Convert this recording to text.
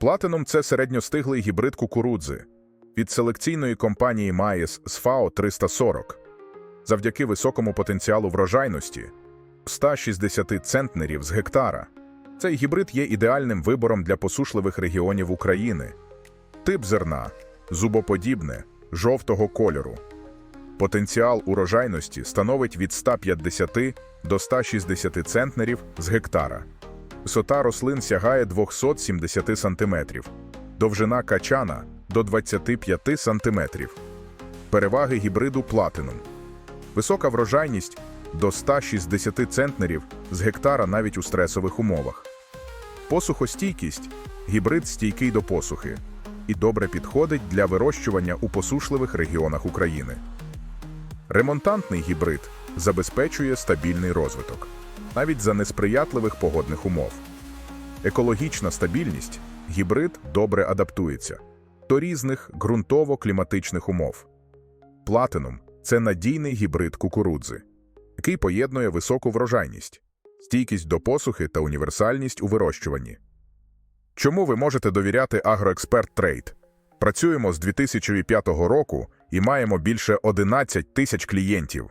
Платинум це середньостиглий гібрид кукурудзи від селекційної компанії Маєс з ФАО 340. Завдяки високому потенціалу врожайності 160 центнерів з гектара. Цей гібрид є ідеальним вибором для посушливих регіонів України. Тип зерна зубоподібне, жовтого кольору. Потенціал урожайності становить від 150 до 160 центнерів з гектара. Висота рослин сягає 270 см, довжина качана до 25 см. Переваги гібриду платинум. Висока врожайність до 160 центнерів з гектара навіть у стресових умовах. Посухостійкість гібрид стійкий до посухи і добре підходить для вирощування у посушливих регіонах України. Ремонтантний гібрид забезпечує стабільний розвиток, навіть за несприятливих погодних умов. Екологічна стабільність гібрид добре адаптується до різних ґрунтово-кліматичних умов. Платинум це надійний гібрид кукурудзи, який поєднує високу врожайність, стійкість до посухи та універсальність у вирощуванні. Чому ви можете довіряти Агроексперт Трейд? Працюємо з 2005 року і маємо більше 11 тисяч клієнтів.